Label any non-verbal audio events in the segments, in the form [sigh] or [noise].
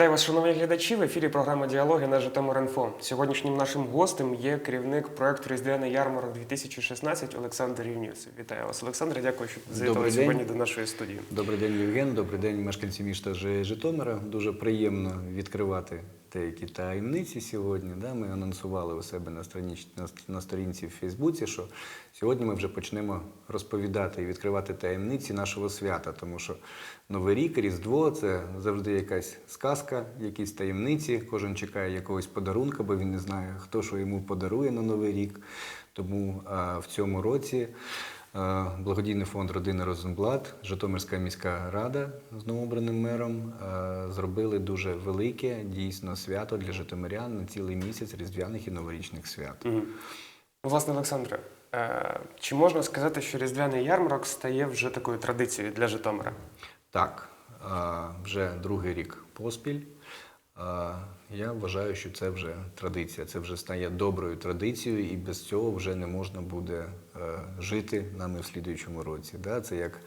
Вітаю вас, шановні глядачі. В ефірі програма Діалоги на Житомир.Інфо. Сьогоднішнім нашим гостем є керівник проекту Різдвяний ярмарок 2016 Олександр Рівнюс. Вітаю вас, Олександр. Дякую, що завітали сьогодні до нашої студії. Добрий день, Євген. Добрий день, мешканці міста Житомира. Дуже приємно відкривати деякі таємниці сьогодні. Да? Ми анонсували у себе на, на, на сторінці в Фейсбуці, що сьогодні ми вже почнемо розповідати і відкривати таємниці нашого свята, тому що Новий рік, Різдво це завжди якась сказка, якісь таємниці. Кожен чекає якогось подарунка, бо він не знає, хто що йому подарує на Новий рік. Тому а, в цьому році. Е, Благодійний фонд Родина Розенблат, Житомирська міська рада з новообраним мером е, зробили дуже велике дійсно свято для житомирян на цілий місяць різдвяних і новорічних свят. Мгм. Власне, Олександре, е, чи можна сказати, що Різдвяний ярмарок стає вже такою традицією для Житомира? Так, вже другий рік поспіль. Я вважаю, що це вже традиція. Це вже стає доброю традицією, і без цього вже не можна буде е, жити нами в слідуючому році. Да? Це як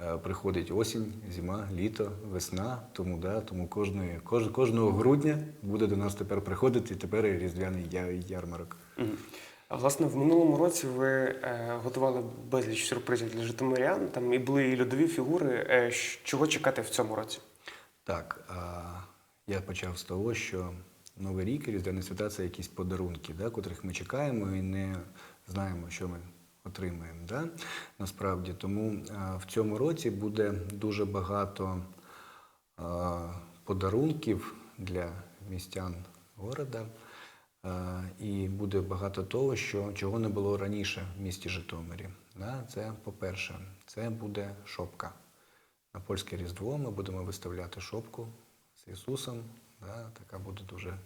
е, приходить осінь, зима, літо, весна. Тому, да, тому кожної, кож, кожного грудня буде до нас тепер приходити тепер і різдвяний ярмарок. А власне, в минулому році ви е, готували безліч сюрпризів для житомирян. Там і були і льодові фігури. Чого чекати в цьому році? Так, я почав з того, що Новий рік і Різдвяні свята це якісь подарунки, да, котрих ми чекаємо і не знаємо, що ми отримаємо. Да? Насправді, тому а, в цьому році буде дуже багато а, подарунків для містян города. А, І буде багато того, що, чого не було раніше в місті Житомирі. Це, по-перше, це буде шопка. На польське Різдво ми будемо виставляти шопку з Ісусом. Да? Така буде дуже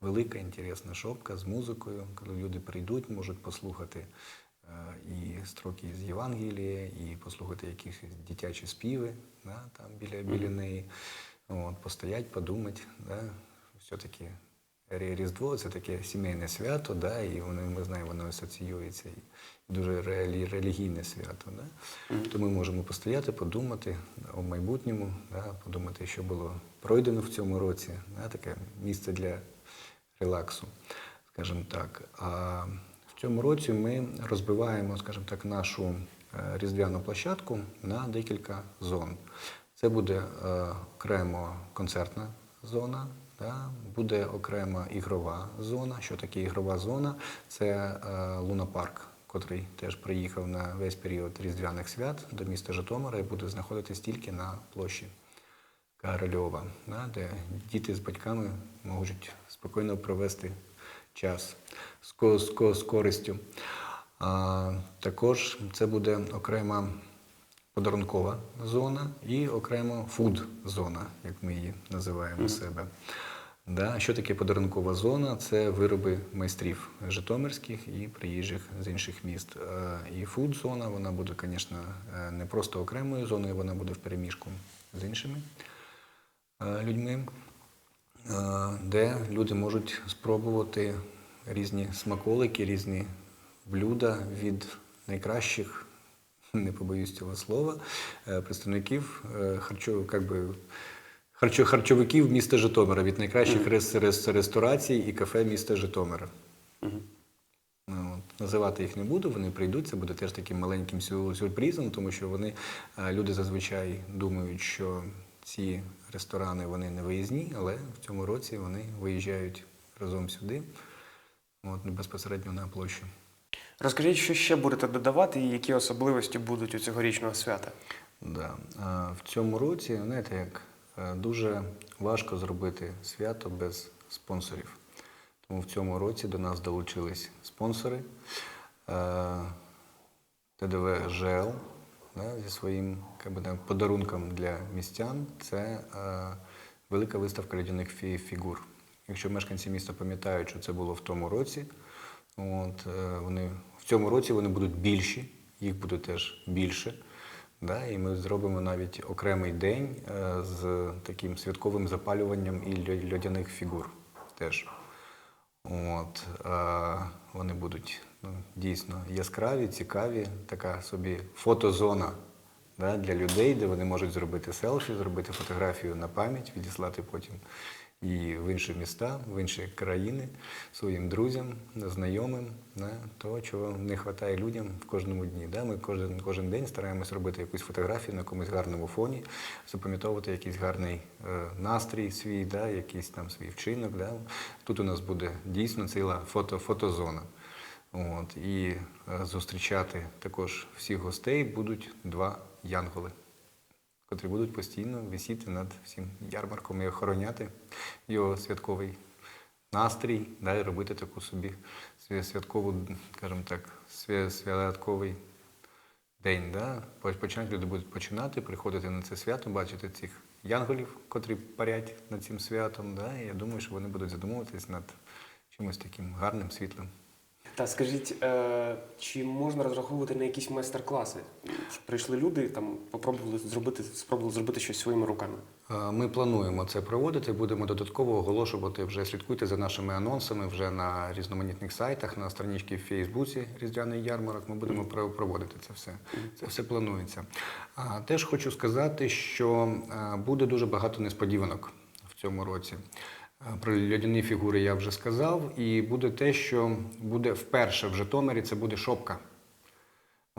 велика, інтересна шопка з музикою. Коли люди прийдуть, можуть послухати е, і строки з Євангелія, і послухати якісь дитячі співи да? там біля, біля неї. От, постоять, подумати. Да? Все-таки Різдво це таке сімейне свято, да, і воно, ми знаємо, воно асоціюється і дуже реалі, релігійне свято. Да? То ми можемо постояти, подумати о майбутньому, да, подумати, що було пройдено в цьому році, да, таке місце для релаксу, скажімо так. А в цьому році ми розбиваємо, скажімо так, нашу е, різдвяну площадку на декілька зон. Це буде е, окремо концертна зона, буде окрема ігрова зона. Що таке ігрова зона? Це е, лунопарк, котрий теж приїхав на весь період різдвяних свят до міста Житомира і буде знаходитись тільки на площі Карольова, да? де діти з батьками можуть спокійно провести час з, ко- з, з користю. Також це буде окрема подарункова зона і окремо фуд-зона, як ми її називаємо себе. Да, що таке подарункова зона? Це вироби майстрів житомирських і приїжджих з інших міст. Е, І фуд-зона, вона буде, звісно, е, не просто окремою зоною, вона буде в переміжку з іншими е, людьми, де люди можуть спробувати різні смаколики, різні блюда від найкращих, [laughs] не побоюсь цього слова, е, представників е, харчо, как би, харчовиків міста Житомира, від найкращих рес, рес, ресторацій і кафе міста Житомира. Ну, от, Називати їх не буду, вони прийдуть, це буде теж таким маленьким сюрпризом, тому що вони, е, люди зазвичай думають, що ці ресторани вони не виїзні, але в цьому році вони виїжджають разом сюди, от, безпосередньо на площу. Розкажіть, що ще будете додавати і які особливості будуть у цьогорічного свята? Да. В цьому році, знаєте, як е, дуже важко зробити свято без спонсорів. Тому в цьому році до нас долучились спонсори е, ТДВ ЖЛ да, зі своїм би, там, подарунком для містян. Це е, велика виставка льодяних фігур. Якщо мешканці міста пам'ятають, що це було в тому році, от, е, вони, в цьому році вони будуть більші, їх буде теж більше. Да, і ми зробимо навіть окремий день е, з таким святковим запалюванням і льодяних фігур теж. От, е, вони будуть ну, дійсно яскраві, цікаві, така собі фотозона да, для людей, де вони можуть зробити селфі, зробити фотографію на пам'ять, відіслати потім і в інші міста, в інші країни своїм друзям, знайомим, да, того, чого не вистачає людям в кожному дні. Да. Ми кожен, кожен день стараємось робити якусь фотографію на якомусь гарному фоні, запам'ятовувати якийсь гарний е, настрій свій, да, якийсь там свій вчинок. Да. Тут у нас буде дійсно ціла фото, фотозона. От, і е, зустрічати також всіх гостей будуть два янголи, котрі будуть постійно висіти над всім ярмарком і охороняти його святковий настрій, да, і робити таку собі святкову, скажімо так, святковий день. Да? Починати люди будуть починати, приходити на це свято, бачити цих янголів, котрі парять над цим святом. Да? І я думаю, що вони будуть задумуватись над чимось таким гарним, світлим. Та скажіть, е, чи можна розраховувати на якісь майстер-класи? Прийшли люди, там попробували зробити, спробували зробити щось своїми руками. Е, Ми плануємо це проводити. Будемо додатково оголошувати. Вже слідкуйте за нашими анонсами вже на різноманітних сайтах, на страничці в Фейсбуці Різдвяний ярмарок. Ми будемо про- проводити це все. Це все планується. А теж хочу сказати, що е, буде дуже багато несподіванок в цьому році. Про льодяні фігури я вже сказав, і буде те, що буде вперше в Житомирі. Це буде шопка.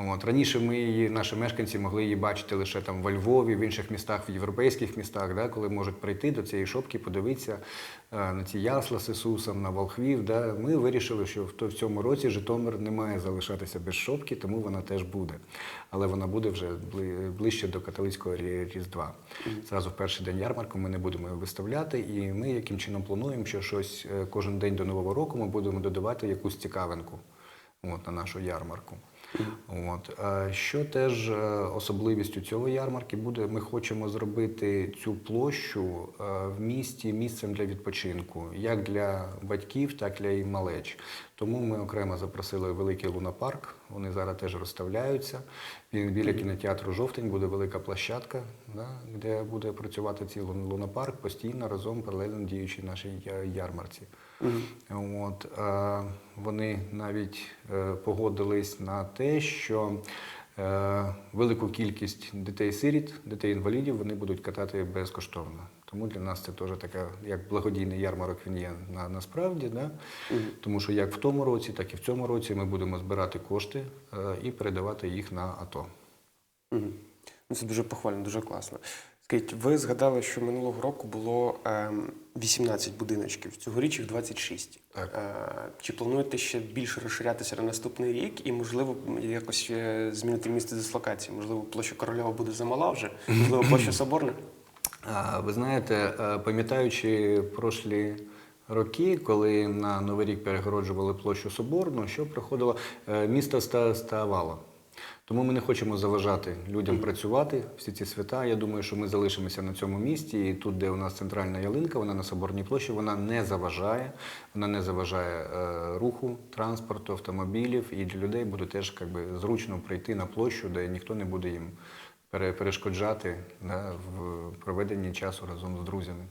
От. Раніше ми її, наші мешканці могли її бачити лише там во Львові, в інших містах, в європейських містах, да, коли можуть прийти до цієї шопки, подивитися е, на ці ясла з Ісусом, на волхвів. Да. Ми вирішили, що в, то- в цьому році Житомир не має залишатися без шопки, тому вона теж буде. Але вона буде вже бли- ближче до католицького Різдва. Зразу в перший день ярмарку ми не будемо її виставляти, і ми яким чином плануємо, що щось е, кожен день до Нового року ми будемо додавати якусь цікавинку от, на нашу ярмарку. От. Що теж е, особливістю цього ярмарки буде, ми хочемо зробити цю площу е, в місті місцем для відпочинку, як для батьків, так і для малеч. Тому ми окремо запросили великий лунопарк. Вони зараз теж розставляються. Бі- Біля кінотеатру Жовтень буде велика площадка, да, де буде працювати цей лун- лунопарк постійно разом паралельно діючій нашій я- ярмарці. От, е, вони навіть е, погодились на те, що е, велику кількість дітей-сиріт, дітей-інвалідів вони будуть катати безкоштовно. Тому для нас це теж така, як благодійний ярмарок він є на, насправді. Да? Тому що як в тому році, так і в цьому році ми будемо збирати кошти е, і передавати їх на АТО. Ну, це дуже похвально, дуже класно. Скажіть, ви згадали, що минулого року було ем, 18 будиночків, цьогоріч їх 26. Так. Е, чи плануєте ще більше розширятися на наступний рік і, можливо, якось е, змінити місце дислокації? Можливо, площа Корольова буде замала вже, можливо, [laughs] площа Соборна? А, Ви знаєте, е, пам'ятаючи прошлі роки, коли на Новий рік перегороджували площу Соборну, що проходило, е, місто ста- ставало. Тому ми не хочемо заважати людям працювати всі ці свята. Я думаю, що ми залишимося на цьому місці. І тут, де у нас центральна ялинка, вона на Соборній площі, вона не заважає, вона не заважає е, руху, транспорту, автомобілів. І для людей буде теж як би, зручно прийти на площу, де ніхто не буде їм пере- перешкоджати да, в проведенні часу разом з друзями.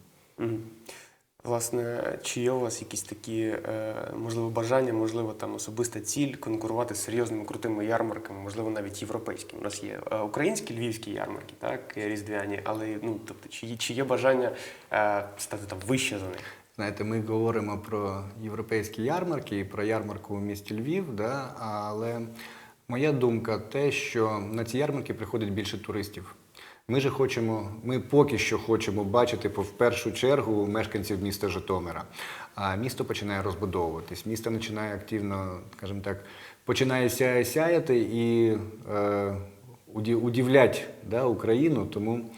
Власне, чи є у вас якісь такі, е, можливо, бажання, можливо, там особиста ціль конкурувати з серйозними крутими ярмарками, можливо, навіть європейськими? У нас є е, українські львівські ярмарки, так, різдвяні, але ну, тобто, чи, чи є бажання е, стати там вище за них? Знаєте, ми говоримо про європейські ярмарки і про ярмарку у місті Львів, да? але моя думка те, що на ці ярмарки приходить більше туристів. Ми же хочемо, ми поки що хочемо бачити в першу чергу мешканців міста Житомира. А місто починає розбудовуватись. Місто починає активно, скажімо так, починає ся- сяяти і е, удивлять да, Україну. Тому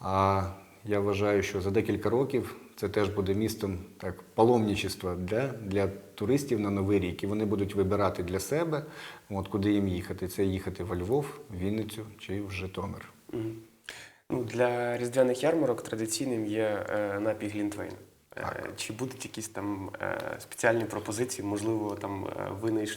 а, я вважаю, що за декілька років це теж буде містом так, паломничества для, для туристів на Новий рік. І вони будуть вибирати для себе, от, куди їм їхати. Це їхати во Львов, Вінницю чи в Житомир. Ну, для різдвяних ярмарок традиційним є е, напій Глінтвейн. Е, Так. Чи будуть якісь там е, спеціальні пропозиції, можливо, там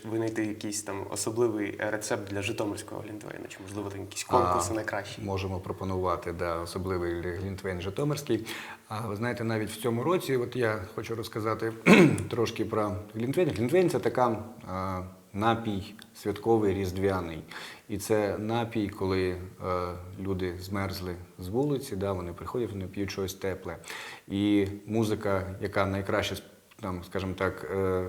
винайти якийсь там особливий рецепт для житомирського глінтвейна, чи можливо там якісь конкурси найкращі? Можемо пропонувати да, особливий глінтвейн Житомирський. А ви знаєте, навіть в цьому році, от я хочу розказати [clears throat] трошки про глінтвейн. Глінтвейн це така а, напій святковий різдвяний. І це напій, коли е, люди змерзли з вулиці, да, вони приходять, вони п'ють щось тепле. І музика, яка найкраще, там, скажімо так, е,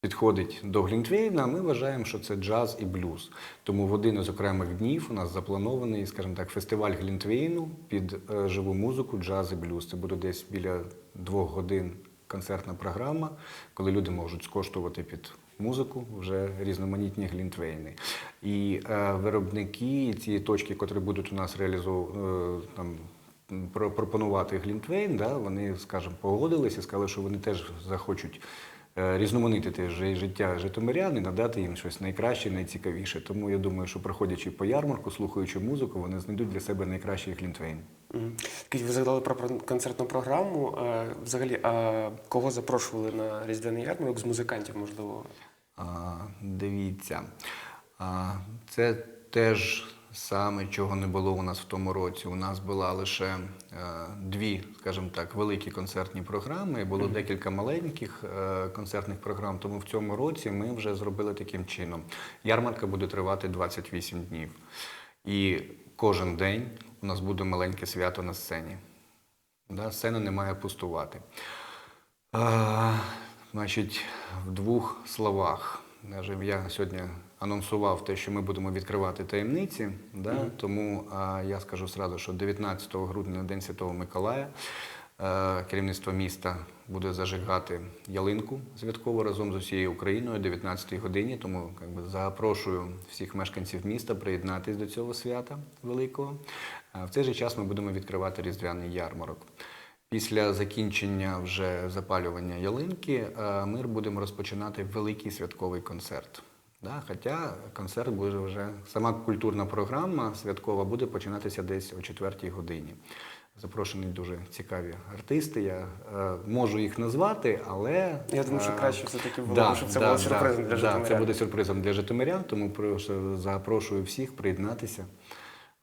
підходить до Глінтвейна, ми вважаємо, що це джаз і блюз. Тому в один із окремих днів у нас запланований, скажімо так, фестиваль Глінтвейну під е, живу музику, джаз і блюз. Це буде десь біля двох годин концертна програма, коли люди можуть скоштувати під музику вже різноманітні глінтвейни. І е, виробники, ці точки, котрі будуть у нас реалізовувати там. Пропонувати Глінтвейн, да, вони, скажімо, погодилися, сказали, що вони теж захочуть е, різноманітити жи- життя житомирян і надати їм щось найкраще, найцікавіше. Тому я думаю, що проходячи по ярмарку, слухаючи музику, вони знайдуть для себе найкращий глінтвейн. Ви згадали про про концертну програму. Е, Взагалі, а кого запрошували на різдвяний ярмарок з музикантів, можливо? А, дивіться, а, це теж саме, чого не було у нас в тому році. У нас була лише е, дві, скажімо так, великі концертні програми, було декілька маленьких е, концертних програм. Тому в цьому році ми вже зробили таким чином. Ярмарка буде тривати 28 днів. І кожен день у нас буде маленьке свято на сцені. Да, сцена не має пустувати. А, значить, в двох словах. Я сьогодні анонсував те, що ми будемо відкривати таємниці. Да? Тому а, я скажу зразу, що 19 грудня на День Святого Миколая е, керівництво міста буде зажигати ялинку святково разом з усією Україною о 19 годині. Тому би, запрошую всіх мешканців міста приєднатись до цього свята великого. А в цей же час ми будемо відкривати різдвяний ярмарок. Після закінчення вже запалювання ялинки е, ми будемо розпочинати великий святковий концерт. Да? Хоча концерт буде вже сама культурна програма святкова буде починатися десь о 4 годині. Запрошені дуже цікаві артисти. Я е, можу їх назвати, але Я думаю, що е, краще все-таки було, щоб це було сюрпризом для да. Це буде сюрпризом для житомирян, тому прошу, запрошую всіх приєднатися.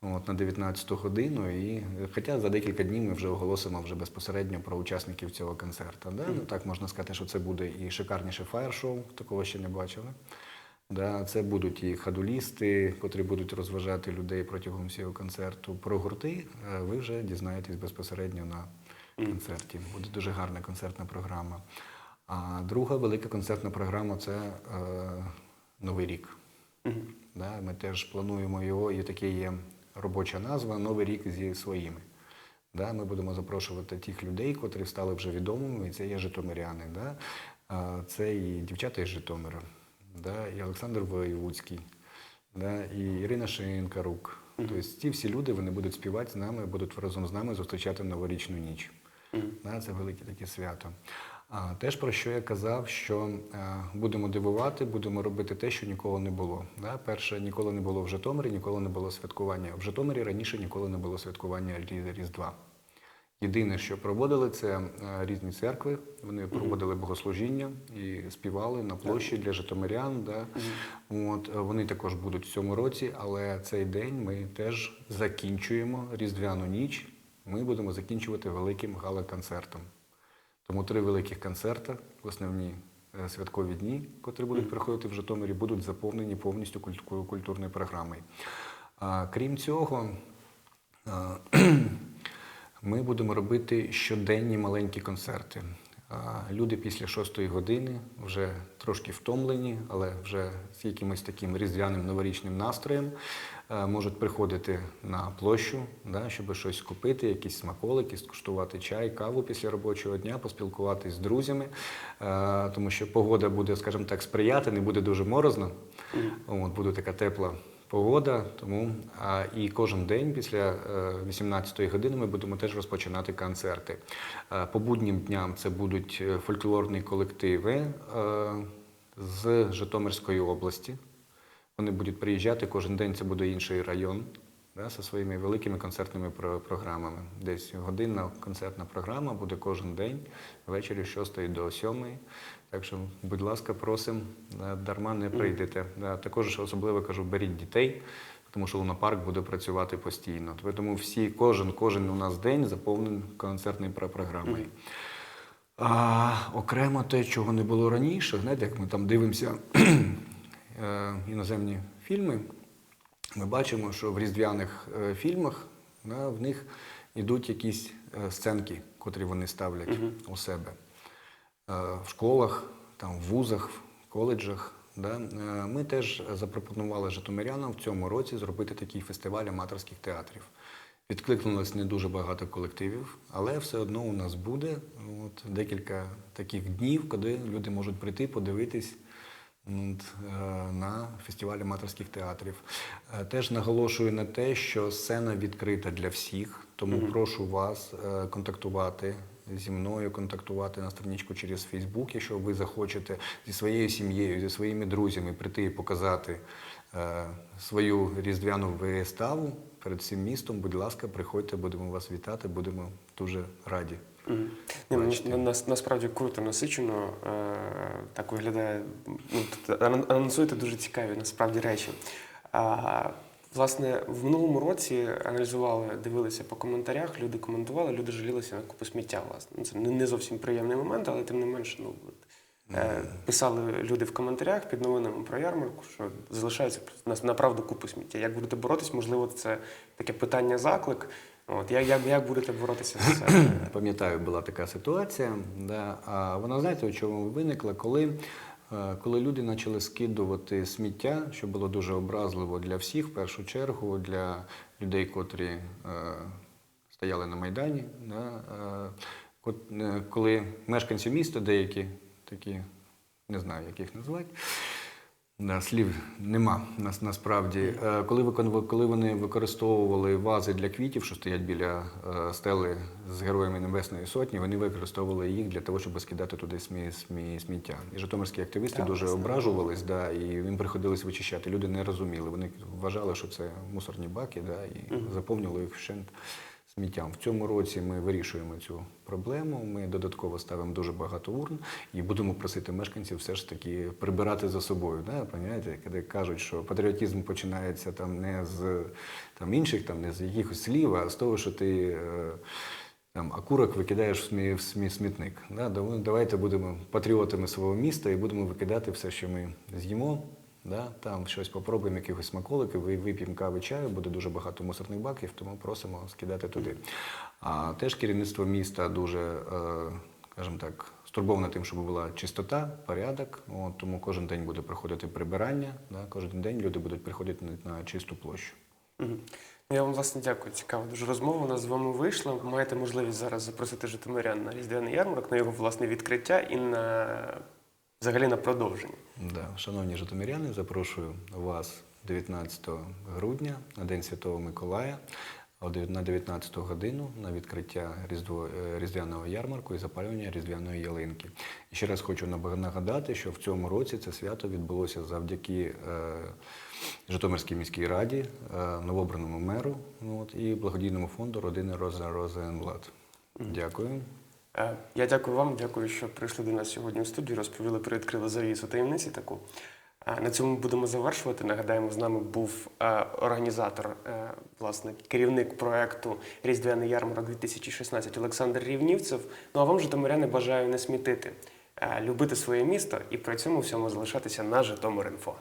От, на 19 годину, і хоча за декілька днів ми вже оголосимо вже безпосередньо про учасників цього концерту. Да? Ну, так можна сказати, що це буде і шикарніше фаєр-шоу, такого ще не бачили. Да? Це будуть і хадулісти, котрі будуть розважати людей протягом всього концерту. Про гурти е, ви вже дізнаєтесь безпосередньо на концерті. Буде дуже гарна концертна програма. А друга велика концертна програма це е, Новий рік. Да, ми теж плануємо його, і таке є робоча назва Новий рік зі своїми. Да, ми будемо запрошувати тих людей, котрі стали вже відомими, і це є житомиряни. Да? Це і дівчата із Житомира, да? і Олександр Воєвудський, да? і Ірина Шинкарук. Тобто ці всі люди вони будуть співати з нами, будуть разом з нами зустрічати новорічну ніч. Да, це велике таке свято. А теж про що я казав, що е, будемо дивувати, будемо робити те, що ніколи не було. Да? Перше, ніколи не було в Житомирі, ніколи не було святкування. В Житомирі раніше ніколи не було святкування Рі- Різдва. Єдине, що проводили, це е, різні церкви. Вони проводили богослужіння і співали на площі для житомирян. Да? От, е, вони також будуть в цьому році, але цей день ми теж закінчуємо Різдвяну ніч. Ми будемо закінчувати великим гала-концертом. Тому три великих концерти, основні е, святкові дні, котрі будуть проходити в Житомирі, будуть заповнені повністю культурною програмою. Крім цього, [clears throat] ми будемо робити щоденні маленькі концерти. Люди після шостої години вже трошки втомлені, але вже з якимось таким різдвяним новорічним настроєм е, можуть приходити на площу, да, щоб щось купити, якісь смаколики, скуштувати чай, каву після робочого дня, поспілкуватись з друзями, е, тому що погода буде, скажімо так, сприяти, не буде дуже морозно. От, буде така тепла погода. Тому а, і кожен день після е, 18-ї години ми будемо теж розпочинати концерти. Е, По буднім дням це будуть е, фольклорні колективи е, з Житомирської області. Вони будуть приїжджати кожен день. Це буде інший район. Да, зі своїми великими концертними про- програмами. Десь годинна концертна програма буде кожен день, ввечері з 6 до 7. Так що, будь ласка, просимо, дарма не прийдете. Також особливо кажу, беріть дітей, тому що лунопарк буде працювати постійно. Тому всі, кожен, кожен у нас день заповнений концертною програмою. А, окремо те, чого не було раніше, знаєте, як ми там дивимося [clears throat] е, іноземні фільми, ми бачимо, що в різдвяних е, фільмах в них йдуть якісь е, сценки, котрі вони ставлять у себе. Е, в школах, там, в вузах, в коледжах. Да? Е, Ми теж запропонували житомирянам в цьому році зробити такий фестиваль аматорських театрів. Відкликнулось не дуже багато колективів, але все одно у нас буде от, декілька таких днів, коли люди можуть прийти, подивитись от, е, на фестиваль аматорських театрів. Теж наголошую на те, що сцена відкрита для всіх, тому прошу вас контактувати зі мною, контактувати на страничку через Фейсбук, якщо ви захочете зі своєю сім'єю, зі своїми друзями прийти і показати е, свою різдвяну виставу перед всім містом. Будь ласка, приходьте, будемо вас вітати, будемо дуже раді. Мгм. Ні, ну, на, на, насправді круто насичено. Е, так виглядає. Ну, анонсуєте дуже цікаві насправді речі. А, власне, в минулому році аналізували, дивилися по коментарях, люди коментували, люди жалілися на купу сміття. Власне. Ну, Це не, зовсім приємний момент, але тим не менш, ну. Е, писали люди в коментарях під новинами про ярмарку, що залишається на, направду купу сміття. Як будете боротись? Можливо, це таке питання заклик. От як, як, як будете боротися з це? Пам'ятаю, була така ситуація. Да. А вона знаєте, у чому виникла, коли, коли люди почали скидувати сміття, що було дуже образливо для всіх, в першу чергу, для людей, котрі е, стояли на Майдані. Да. е, е, коли мешканці міста деякі такі, не знаю, як їх назвати. Слів нема нас насправді. Е, Коли, коли вони використовували вази для квітів, що стоять біля е, стели з героями Небесної Сотні, вони використовували їх для того, щоб скидати туди смі, смі, сміття. І житомирські активісти Так, дуже ображувались, да, і їм приходилось вичищати. Люди не розуміли. Вони вважали, що це мусорні баки, да, і заповнювали їх вщент сміттям. В цьому році ми вирішуємо цю проблему. Ми додатково ставимо дуже багато урн і будемо просити мешканців все ж таки прибирати за собою. Да? Понимаєте? Коли кажуть, що патріотизм починається там не з там, інших, там, не з якихось слів, а з того, що ти. е, Там окурок викидаєш в смі, в смі, смітник. Да? Давайте будемо патріотами свого міста і будемо викидати все, що ми з'їмо. Да? Там щось попробуємо, якихось смаколики, ви- вип'ємо кави чаю, буде дуже багато мусорних баків, тому просимо скидати туди. А теж керівництво міста дуже, е, скажімо так, стурбоване тим, щоб була чистота, порядок. От, тому кожен день буде проходити прибирання. Да? Кожен день люди будуть приходити на, чисту площу. Ну, Я вам власне дякую. Цікава дуже розмова. У нас з вами вийшла. Ви маєте можливість зараз запросити житомирян на різдвяний ярмарок, на його власне відкриття і на взагалі на продовження. Да. Шановні житомиряни, запрошую вас 19 грудня на День Святого Миколая на 19 годину на відкриття різдво, е, різдвяного ярмарку і запалювання різдвяної ялинки. І ще раз хочу нагадати, що в цьому році це свято відбулося завдяки е, Житомирській міській раді, е, новообраному меру от, і благодійному фонду родини Роза Розенблат. Дякую. Е, Я дякую вам, дякую, що прийшли до нас сьогодні у студію, розповіли, приоткрили завісу таємниці таку. Е, На цьому будемо завершувати. Нагадаємо, з нами був е, організатор, власне, керівник проекту Різдвяний ярмарок 2016 Олександр Рівнівцев. Ну а вам, житомиряни, бажаю не смітити, любити своє місто і при цьому всьому залишатися на Житомир.Інфо.